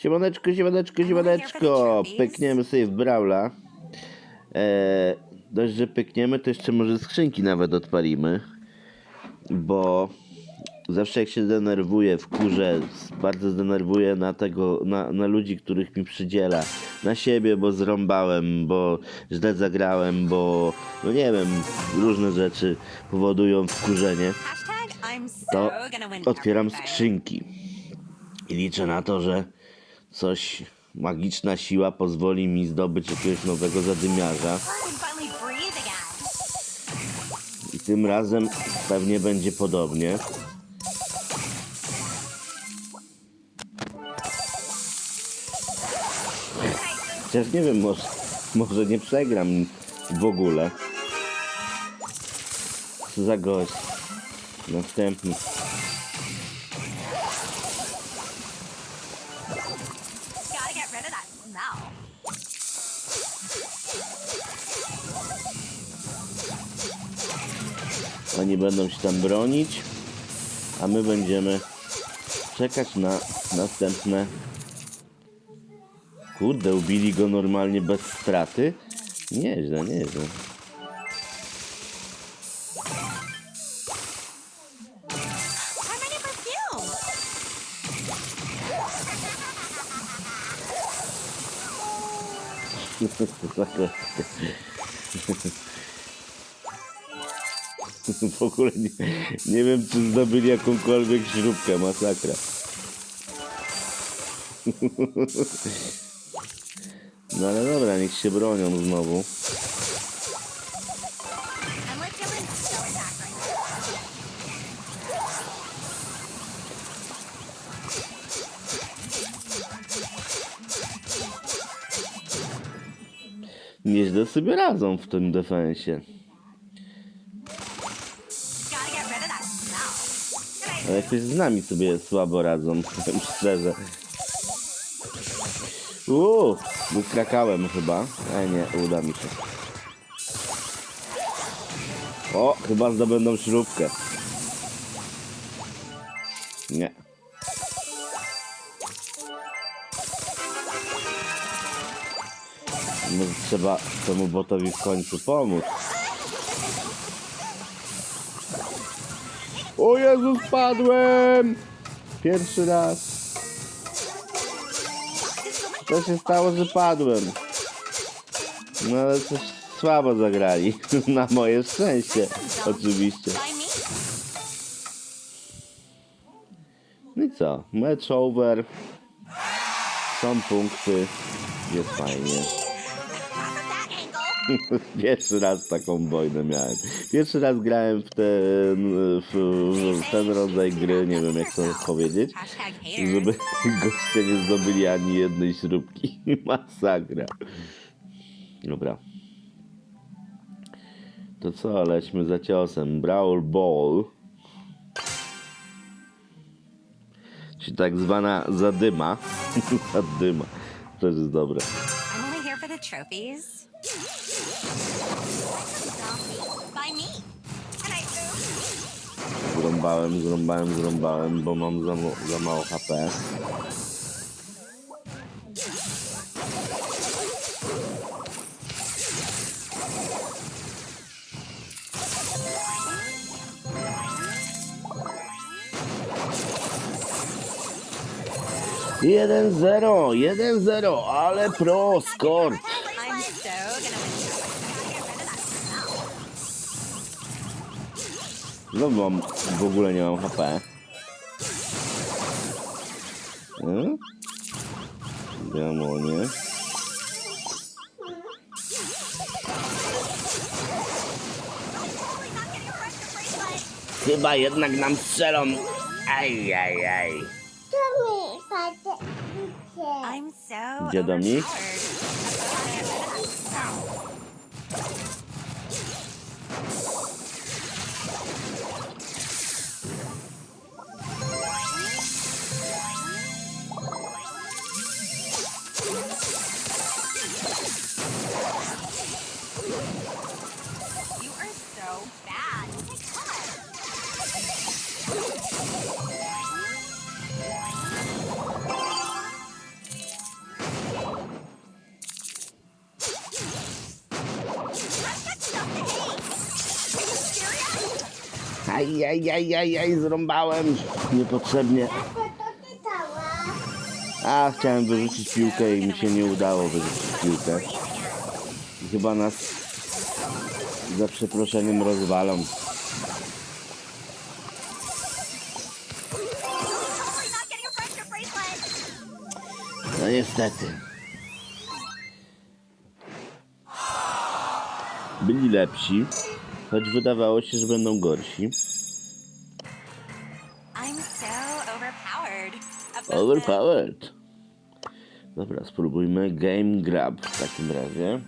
Siemaneczko, siemaneczko, siemaneczko. Pykniemy sobie w Brawla. Eee, dość, że pykniemy, to jeszcze może skrzynki nawet odpalimy. Bo zawsze jak się denerwuję w kurze, bardzo zdenerwuję na tego, na, na ludzi, których mi przydziela. Na siebie, bo zrąbałem, bo źle zagrałem, bo no nie wiem, różne rzeczy powodują wkurzenie. To otwieram skrzynki. I liczę na to, że coś, magiczna siła pozwoli mi zdobyć jakiegoś nowego zadymiarza. I tym razem pewnie będzie podobnie. Chociaż nie wiem, może, może nie przegram w ogóle. Co za gość. Następny. Oni będą się tam bronić, a my będziemy czekać na następne. Kurde, ubili go normalnie bez straty? Nieźle, nieźle. W ogóle nie, nie wiem, czy zdobyli jakąkolwiek śrubkę, masakra. No ale dobra, niech się bronią znowu. Nieźle sobie radzą w tym defensie. Ale jakoś z nami sobie słabo radzą, powiem szczerze. Uuu, wykrakałem chyba. E nie, uda mi się. O, chyba zdobędą śrubkę. Nie. Może trzeba temu botowi w końcu pomóc. O Jezu, spadłem! Pierwszy raz. Co się stało, że padłem? No ale coś słabo zagrali. Na moje szczęście, oczywiście. No i co? Match over. Są punkty. Jest fajnie. Pierwszy raz taką wojnę miałem. Pierwszy raz grałem w ten, w, w ten rodzaj gry, nie wiem jak to powiedzieć. Żeby goście nie zdobyli ani jednej śrubki. Masakra. Dobra. To co, lećmy za ciosem. Brawl Ball. Czyli tak zwana zadyma. zadyma. To jest dobre. I'm only here for the trophies. Zrąbałem, zrąbałem, zrąbałem, bo mam za, za mało HP. Jeden zero, jeden zero, ale pro, skort. No mam, w ogóle nie mam HP. Hmm? Chyba jednak nam strzelą. Aj, aj, aj. Gdzie do mnie? Ajajajajaj, zrąbałem niepotrzebnie. A, chciałem wyrzucić piłkę i mi się nie udało wyrzucić piłkę. Chyba nas za przeproszeniem rozwalą. No niestety. Byli lepsi, choć wydawało się, że będą gorsi. Overpowered. Dobra, spróbujmy Game Grab w takim razie.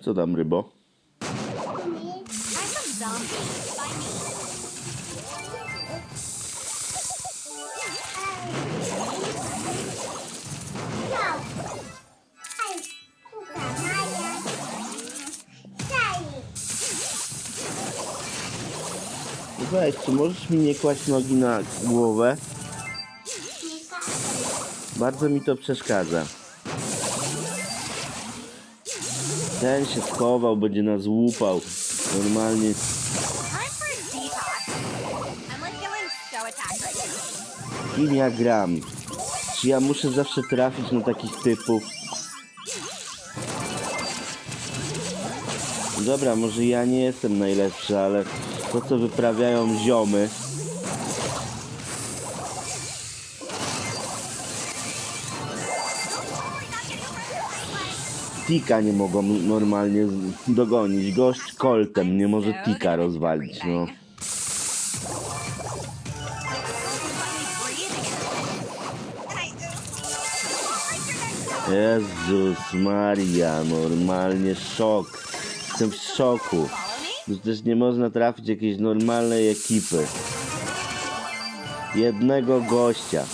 Co tam, rybo? Weź, czy możesz mi nie kłaść nogi na głowę? Bardzo mi to przeszkadza. Ten się schował, będzie nas łupał. Normalnie. Kim ja gram? Czy ja muszę zawsze trafić na takich typów? Dobra, może ja nie jestem najlepszy, ale to co wyprawiają ziomy. Tika nie mogą normalnie dogonić. Gość koltem nie może Tika rozwalić, no. Jezus Maria, normalnie szok. Jestem w szoku. Przecież nie można trafić jakiejś normalnej ekipy. Jednego gościa.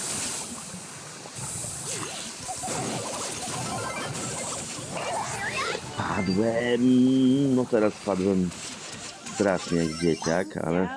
Padłem. No teraz padłem strasznie jak dzieciak, ale...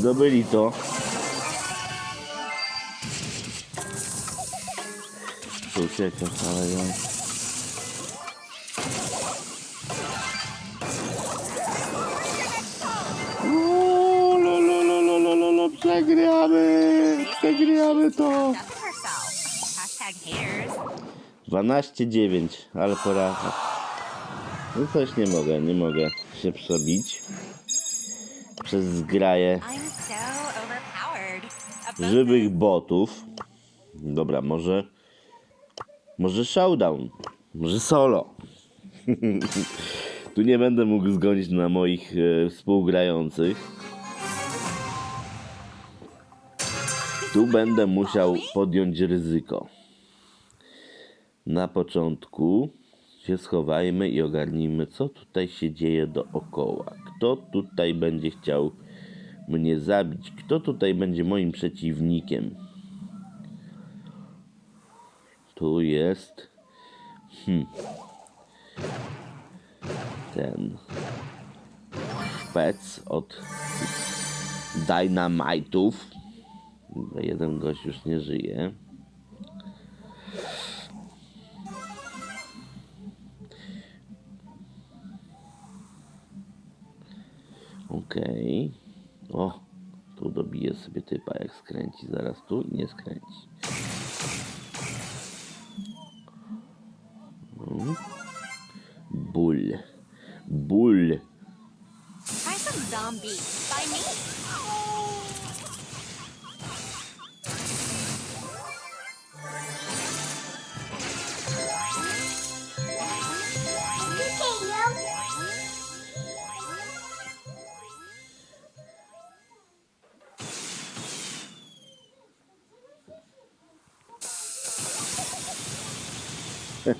Zdobyli to. To ucieka, ale ja... Przegramy! Przegramy to! Stuffing herself. Hashtag haters. 12-9, ale pora. No coś nie mogę, nie mogę się przebić. Przez zgraję żywych botów. Dobra, może. Może showdown. Może solo. tu nie będę mógł zgonić na moich e, współgrających. Tu będę musiał podjąć ryzyko. Na początku się schowajmy i ogarnijmy, co tutaj się dzieje dookoła. Kto tutaj będzie chciał mnie zabić? Kto tutaj będzie moim przeciwnikiem? Tu jest. Hmm. Ten. Szpec od Dynamite'ów. Jeden gość już nie żyje. Okej. O, tu dobiję sobie typa jak skręci. Zaraz tu i nie skręci.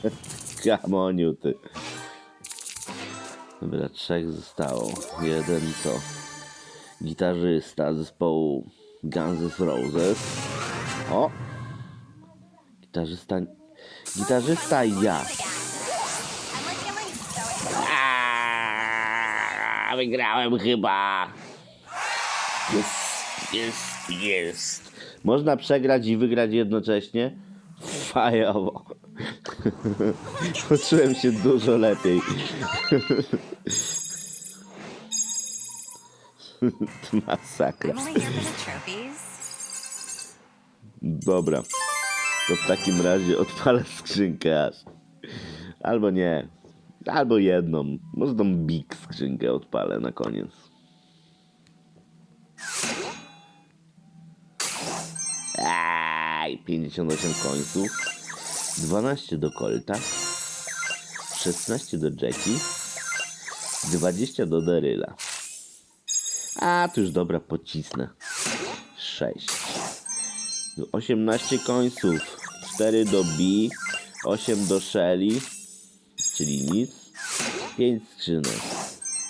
Kamoniu ty. Dobra, trzech zostało. Jeden to gitarzysta zespołu Guns N' Roses. O! Gitarzysta... Gitarzysta ja. Aaaa, wygrałem chyba. Jest, jest, jest. Można przegrać i wygrać jednocześnie? Fajowo. Poczułem się dużo lepiej. Masakra. Dobra. To w takim razie odpalę skrzynkę aż. Albo nie. Albo jedną. Może tą big skrzynkę odpalę na koniec. Aj, 58 końców. 12 do Colta. 16 do Jackie. 20 do Daryla. A, tu już dobra, pocisnę. 6. 18 końców, 4 do B, 8 do Shelly, czyli nic, 5 skrzynek,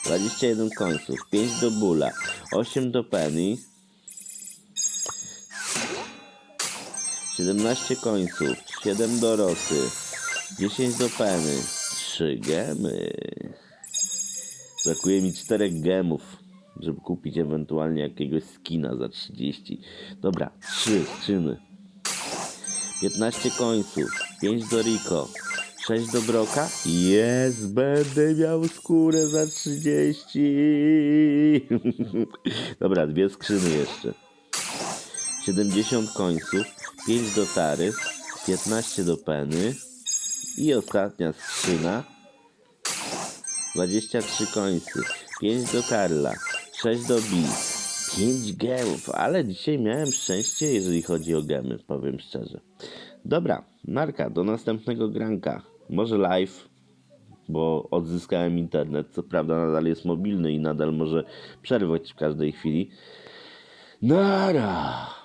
21 końców, 5 do Bula, 8 do Penny, 17 końców, 7 do Rosy, 10 do Penny, 3 gemy. Brakuje mi 4 gemów, żeby kupić ewentualnie jakiegoś skina za 30. Dobra, 3 skrzyny. 15 końców, 5 do Rico, 6 do Broka. Jest, będę miał skórę za 30. Dobra, dwie skrzyny jeszcze. 70 końców, 5 do Tary, 15 do Peny i ostatnia skrzyna 23 końcy, 5 do Karla, 6 do B, 5 gemów, ale dzisiaj miałem szczęście, jeżeli chodzi o gemy, powiem szczerze. Dobra, narka, do następnego granka. Może live, bo odzyskałem internet, co prawda nadal jest mobilny i nadal może przerwać w każdej chwili. Nara!